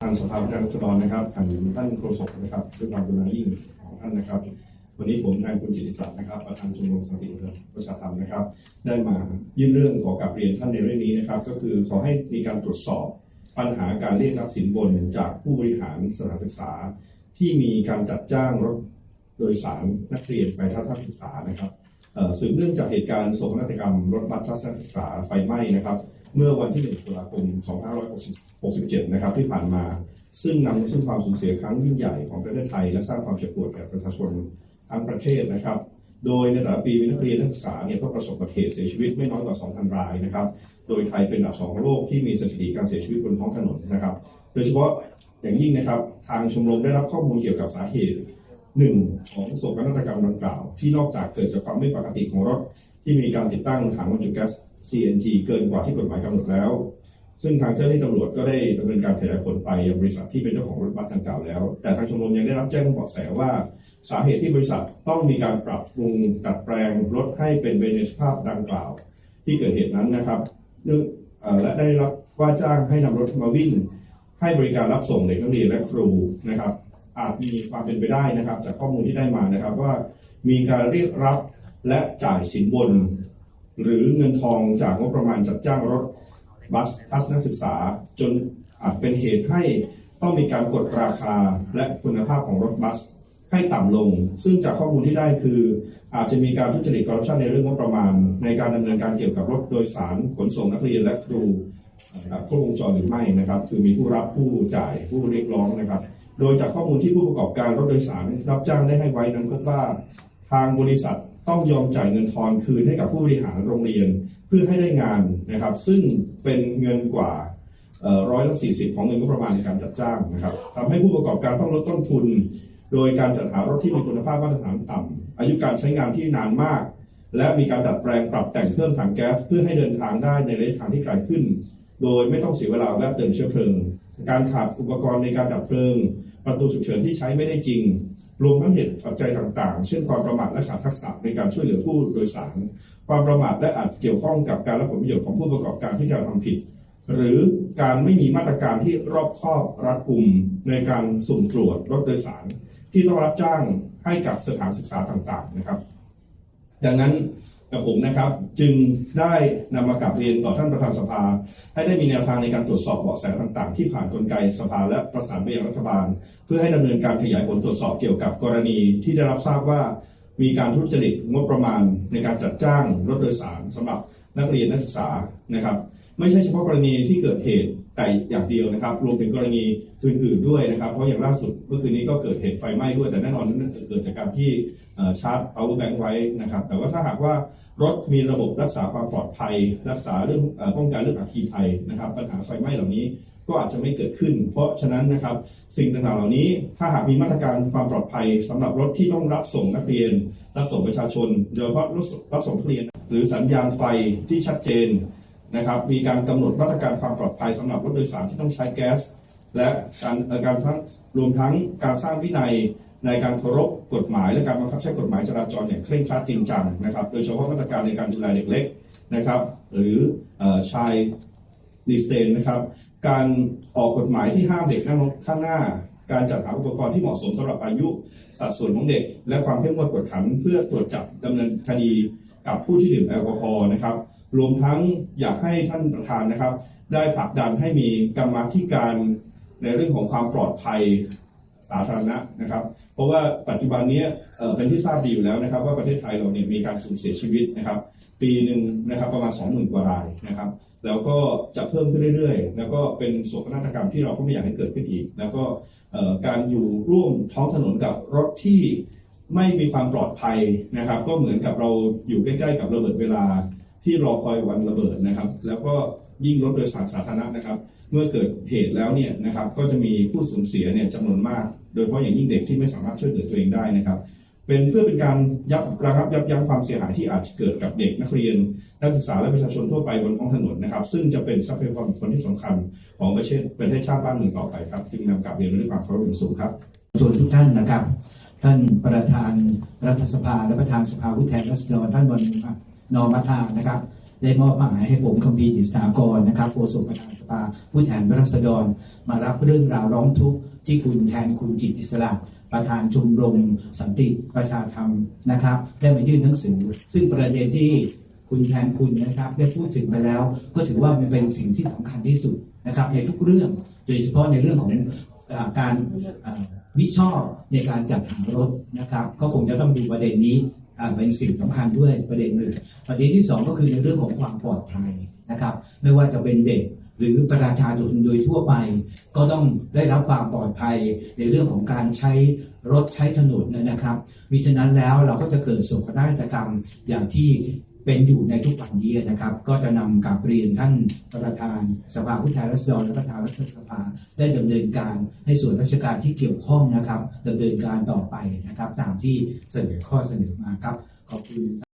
ทางสภาผู้แทนราษฎรนะครับทางท่านโฆษกนะครับด้วยความกรุณายิ่งของท่านนะครับ วันนี้ผมนายคุณจิติศักดิ์นะครับประธานชมรมสันติประชาธรรมนะครับ ได้มายื่นเรื่องขอกับเรียนท่านในเรื่องนี้นะครับ ก็คือขอให้มีการตรวจสอบปัญหาการเรียกรับสินบนจากผู้บริหารสถานศึกษา ที่มีการจัดจ้างรถโดยสารนักเรียนไปทัศนศึกษานะครับ สืบเนื่องจากเหตุการณ์โศกนาฏกรรมรถบัสทัศนศึกษาไฟไหม้นะครับ เมื่อวันที่1ตุลาคม 2567 นะครับ ที่ผ่านมา ซึ่งนำมาซึ่งความสูญเสียครั้งยิ่งใหญ่ของประเทศไทย และสร้างความเจ็บปวดแก่ประชาชนทั้งประเทศนะครับ โดยในแต่ละปีมีนักเรียนนักศึกษาเนี่ยก็ประสบอุบัติเหตุเสียชีวิตไม่น้อยกว่า 2,000 รายนะครับ โดยไทยเป็นอันดับสองโลกที่มีสถิติการเสียชีวิตบนท้องถนนนะครับ โดยเฉพาะอย่างยิ่งนะครับ ทางชมรมได้รับข้อมูลเกี่ยวกับสาเหตุ หนึ่งของโศกนาฏกรรมดังกล่าว ที่นอกจากเกิดจากความไม่ปกติของรถ ที่มีการติดตั้งถังบรรจุแก๊ส CNG เกินกว่าที่กฎหมายกำหนดแล้ว ซึ่งทางเจ้าหน้าที่ตำรวจก็ได้ดำเนินการขยายผลไปยังบริษัทที่เป็นเจ้าของรถบัสดังกล่าวแล้ว แต่ทางชมรมยังได้รับแจ้งเบาะแสว่า สาเหตุที่บริษัทต้องมีการปรับปรุงดัดแปลงรถให้เป็นไปในสภาพดังกล่าว ที่เกิดเหตุนั้นนะครับเนื่องและได้รับว่าจ้างให้นำรถมาวิ่งให้บริการรับส่งเด็กนักเรียนและครูนะครับ อาจมีความเป็นไปได้นะครับ จากข้อมูลที่ได้มานะครับ ว่ามีการเรียกรับและจ่ายสินบน หรือเงินทองจากงบประมาณจัดจ้างรถบัสทัศนศึกษา จนอาจเป็นเหตุให้ต้องมีการกดราคาและคุณภาพของรถบัสให้ต่ำลง ซึ่งจากข้อมูลที่ได้คือ อาจจะมีการทุจริตคอร์รัปชันในเรื่องงบประมาณ ในการดำเนินการเกี่ยวกับรถโดยสารขนส่งนักเรียนและครูครับครบวงจรหรือไม่นะครับ คือมีผู้รับผู้จ่ายผู้เรียกร้องนะครับ โดยจากข้อมูลที่ผู้ประกอบการรถโดยสารรับจ้างได้ให้ไว้นั้นพบว่า ทางบริษัทต้องยอมจ่ายเงินทอนคืนให้กับผู้บริหารโรงเรียนเพื่อให้ได้งานนะครับ ซึ่งเป็นเงินกว่าร้อยละสี่สิบของเงินงบประมาณในการจัดจ้างนะครับทำให้ผู้ประกอบการต้องลดต้นทุน โดยการจัดหารถที่มีคุณภาพมาตรฐานต่ำอายุการใช้งานที่นานมาก และมีการดัดแปลงปรับแต่งเพิ่มถังแก๊ส เพื่อให้เดินทางได้ในระยะทางที่ไกลขึ้น โดยไม่ต้องเสียเวลาและเติมเชื้อเพลิง การขาดอุปกรณ์ในการดับเพลิง ประตูฉุกเฉินที่ใช้ไม่ได้จริง รวมทั้งเหตุปัจจัยต่างๆ เช่นความประมาทและขาดทักษะในการช่วยเหลือผู้โดยสาร ความประมาทและอาจเกี่ยวข้องกับการรับผลประโยชน์ของผู้ประกอบการที่กระทำผิด หรือการไม่มีมาตรการที่รอบคอบรัดกุมในการสุ่มตรวจรถโดยสาร ที่ต้องรับจ้างให้กับสถานศึกษาต่างๆนะครับ ดังนั้น กับผมนะครับ จึงได้นำมากลับเรียนต่อท่านประธานสภา ให้ได้มีแนวทางในการตรวจสอบเบาะแสต่างๆ ที่ผ่านกลไกสภาและประสานไปยังรัฐบาล เพื่อให้ดำเนินการขยายผลตรวจสอบเกี่ยวกับกรณีที่ได้รับทราบว่า มีการทุจริตงบประมาณในการจัดจ้างรถโดยสารสำหรับนักเรียนนักศึกษานะครับ ไม่ใช่เฉพาะกรณีที่เกิดเหตุ แต่อย่างเดียวนะครับ รวมถึงกรณีอื่นๆด้วยนะครับ เพราะอย่างล่าสุดเมื่อคืนนี้ก็เกิดเหตุไฟไหม้ด้วย แต่แน่นอนนั้นเกิดจากการที่ชาร์จ power bank ไว้นะครับ แต่ว่าถ้าหากว่ารถมีระบบรักษาความปลอดภัย รักษาเรื่องป้องกันเรื่องอัคคีภัยนะครับ ปัญหาไฟไหม้เหล่านี้ก็อาจจะไม่เกิดขึ้น เพราะฉะนั้นนะครับ สิ่งต่างๆเหล่านี้ถ้าหากมีมาตรการความปลอดภัยสำหรับรถที่ต้องรับส่งนักเรียน รับส่งประชาชนโดยเฉพาะรถรับส่งนักเรียน หรือสัญญาณไฟที่ชัดเจน นะครับ มีการกำหนดมาตรการความปลอดภัยสำหรับรถโดยสารที่ต้องใช้แก๊ส และการการทั้งรวมทั้งการสร้างวินัยในการเคารพกฎหมาย และการบังคับใช้กฎหมายจราจรอย่างเคร่งครัดจริงจังนะครับ โดยเฉพาะมาตรการในการดูแลเด็กเล็กนะครับ หรืออชายดีสเตนนะครับ การออกกฎหมายที่ห้ามเด็กนั่งรถข้างหน้า การจัดหาอุปกรณ์ที่เหมาะสมสำหรับอายุสัดส่วนของเด็ก และความเข้มงวดกวดขันเพื่อตรวจจับดำเนินคดีกับผู้ที่ดื่มแอลกอฮอล์นะครับ รวมทั้งอยากให้ท่านประธานนะครับ ได้ผลักดันให้มีกรรมาธิการในเรื่องของความปลอดภัยสาธารณะนะครับ เพราะว่าปัจจุบันนี้เป็นที่ทราบดีอยู่แล้วนะครับ ว่าประเทศไทยเราเนี่ยมีการสูญเสียชีวิตนะครับ ปีหนึ่งนะครับประมาณ 20,000 กว่ารายนะครับ แล้วก็จะเพิ่มขึ้นเรื่อยๆ แล้วก็เป็นโศกนาฏกรรมที่เราก็ไม่อยากให้เกิดขึ้นอีก แล้วก็การอยู่ร่วมท้องถนนกับรถที่ไม่มีความปลอดภัยนะครับ ก็เหมือนกับเราอยู่ใกล้ๆกับระเบิดเวลา ที่รอคอยวันระเบิดนะครับ แล้วก็ยิ่งรถโดยสารสาธารณะนะครับ เมื่อเกิดเหตุแล้วเนี่ยนะครับ ก็จะมีผู้สูญเสียเนี่ยจำนวนมาก โดยเฉพาะอย่างยิ่งเด็กที่ไม่สามารถช่วยเหลือตัวเองได้นะครับ เป็นเพื่อเป็นการยับระงับยับยั้งความเสียหายที่อาจจะเกิดกับเด็กนักเรียน นักศึกษาและประชาชนทั่วไปบนท้องถนนนะครับ ซึ่งจะเป็นทรัพยากรบุคคลที่สำคัญของประเทศประเทศชาติบ้านเมืองต่อไปครับจึงนำกลับเรียนด้วยความเคารพอย่างสูงครับส่วนทุกท่านนะครับ ท่านประธานรัฐสภาและประธานสภาผู้แทนราษฎรท่านบน นอมธานะครับ ได้มอบหมายให้ผมคัมภีจิตสากรนะครับโฆษกประธานสภาผู้แทนราษฎร มารับเรื่องราวร้องทุกข์ที่คุณแทนคุณจิตอิสระประธานชมรมสันติประชาธรรมนะครับ ได้มายื่นหนังสือ ซึ่งประเด็นที่คุณแทนคุณนะครับ ได้พูดถึงไปแล้ว ก็ถือว่ามันเป็นสิ่งที่สำคัญที่สุดนะครับ ในทุกเรื่องโดยเฉพาะในเรื่องของการวิชอบในการจัดหารถนะครับ ก็คงจะต้องดูประเด็นนี้ เป็นสิ่งสำคัญด้วยประเด็นหนึ่งประเด็นที่สองก็คือในเรื่องของความปลอดภัยนะครับไม่ว่าจะเป็นเด็กหรือประชาชนโดยทั่วไป ก็ต้องได้รับความปลอดภัยในเรื่องของการใช้รถใช้ถนนนะครับมิฉะนั้นแล้วเราก็จะเกิดโศกนาฏกรรมอย่างที่ เป็นอยู่ในทุกวันนี้นะครับ ก็จะนำกับเรียนท่านประธานสภาผู้แทนราษฎรและประธานรัฐสภาได้ดำเนินการให้ส่วนราชการที่เกี่ยวข้องนะครับดำเนินการต่อไปนะครับ ตามที่เสนอข้อเสนอมาครับขอบคุณ